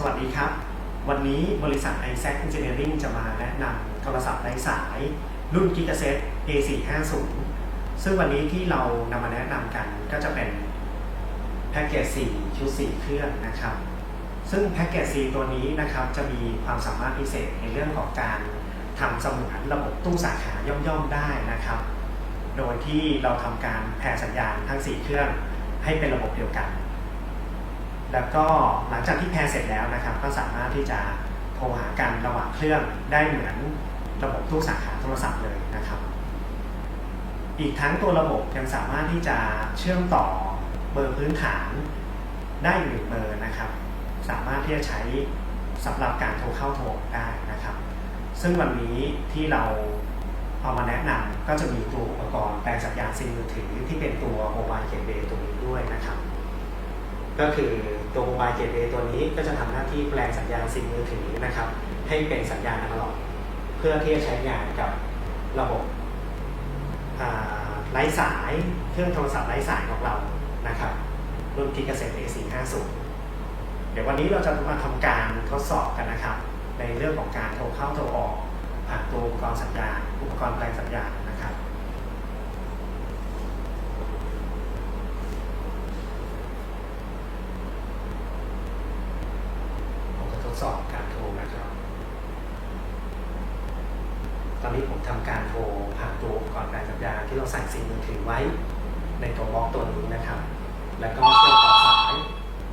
สวัสดีครับ วันนี้บริษัท i s a c Engineering จะมาแนะนำโทรศัพท์ไร้สายรุ่น Gigaset A450 ซึ่งวันนี้ที่เรานำมาแนะนำกันก็จะเป็นแพ็กเกจ4ชุด4เครื่องนะครับ ซึ่งแพ็กเกจ4ตัวนี้นะครับจะมีความสามารถพิเศษในเรื่องของการทำเสมือนระบบตู้สาขาย่อมๆได้นะครับ โดยที่เราทำการแผ่สัญญาณทั้ง 4 เครื่องให้เป็นระบบเดียวกัน แล้วก็หลังจากที่แพรเสร็จแล้วนะครับ ก็สามารถที่จะโทรหากันระหว่างเครื่องได้เหมือนระบบตู้สาขาโทรศัพท์เลยนะครับ อีกทั้งตัวระบบยังสามารถที่จะเชื่อมต่อเบอร์พื้นฐานได้อีกหนึ่งเบอร์นะครับ สามารถที่จะใช้สำหรับการโทรเข้าโทรออกได้นะครับ ซึ่งวันนี้ที่เราเอามาแนะนำก็จะมีตัวอุปกรณ์แปลงสัญญาณซิมมือถือที่เป็นตัว Mobile Gateway ตัวนี้ด้วยนะครับ ก็คือตัว Mobile Gateway ตัวนี้ก็จะทำหน้าที่แปลงสัญญาณซิมมือถือนะครับ ให้เป็นสัญญาณอนาล็อก เพื่อที่จะใช้งานกับระบบไร้สายเครื่องโทรศัพท์ไร้สายของเรานะครับรุ่น Gigaset A450 เดี๋ยววันนี้เราจะมาทำการทดสอบกันนะครับ ในเรื่องของการโทรเข้าโทรออกผ่านตัวอุปกรณ์สัญญาณอุปกรณ์แปลงสัญญาณนะครับ ผมจะทดสอบการโทรนะครับ ตอ นี้ผมทำการโทรผ่านตัวอุปกรณ์แปลงสัญญาที่เราใส่ซิมมือถือไว้ ในตัวบล็อกตัวนี้นะครับ แล้วก็เชื่อมต่อสาย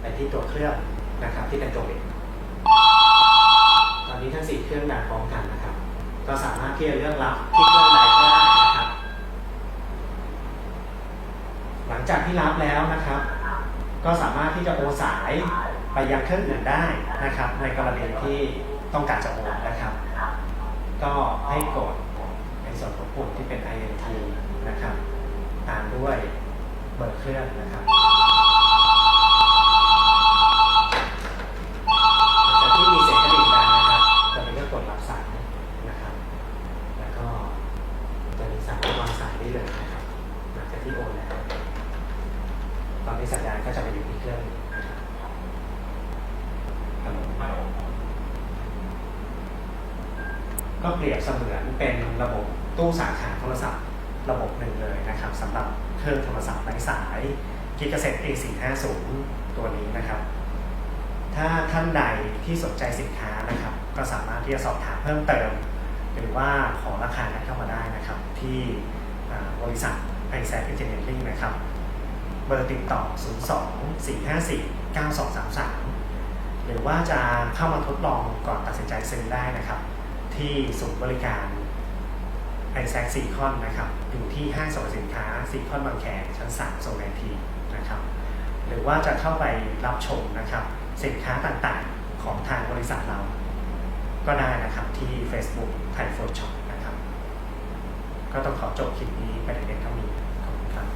ไปที่ตัวเครื่องนะครับที่เป็นตัวเล็กตอนนี้ทั้งสี่เครื่องดังพร้อมกันนะครับ ก็สามารถที่จะเลือกรับที่เครื่องใดก็ได้นะครับ หลังจากที่รับแล้วนะครับ ก็สามารถที่จะโอนสายไปยังเครื่องอื่นได้นะครับ ในกรณีที่ต้องการจะโอน ก็ให้กดในส่วนของปุ่มที่เป็น INT นะครับ ตามด้วยเบอร์เครื่องนะครับหลังจากที่มีเสียงกระดิ่งดังนะครับจะเป็นเรื่องกดรับสายนะครับ แล้วก็จะมีสามารถวางสายได้เลยนะครับ หลังจากที่โอนแล้ว ตอนนี้สัญญาณก็จะไปอยู่ที่เครื่องนี้นะครับฮัลโหลฮัลโหล ก็เปรียบเสมือนเป็นระบบตู้สาขาโทรศัพท์ระบบหนึ่งเลยนะครับสำหรับเครื่องโทรศัพท์ไร้สายกิกเซ็ต A450 ตัวนี้นะครับ ถ้าท่านใดที่สนใจสินค้านะครับ ก็สามารถที่จะสอบถามเพิ่มเติม หรือว่าขอราคากันเข้ามาได้นะครับ ที่บริษัทไอแซคเอนจิเนียริ่งนะครับ เบอร์ติดต่อ 02 454 9233 หรือว่าจะเข้ามาทดลองก่อนตัดสินใจซื้อได้นะครับ ที่ศูนย์บริการไอแซคซีคอนนะครับ อยู่ที่ห้างสรรพสินค้าซีคอนบางแคชั้น3โซนแอนทีนะครับ หรือว่าจะเข้าไปรับชมนะครับ สินค้าต่างๆของทางบริษัทเรา ก็ได้นะครับที่ Facebook ไทยโฟนช็อปนะครับ ก็ต้องขอจบคลิปนี้ไปแต่เพียงเท่านี้ขอบคุณครับ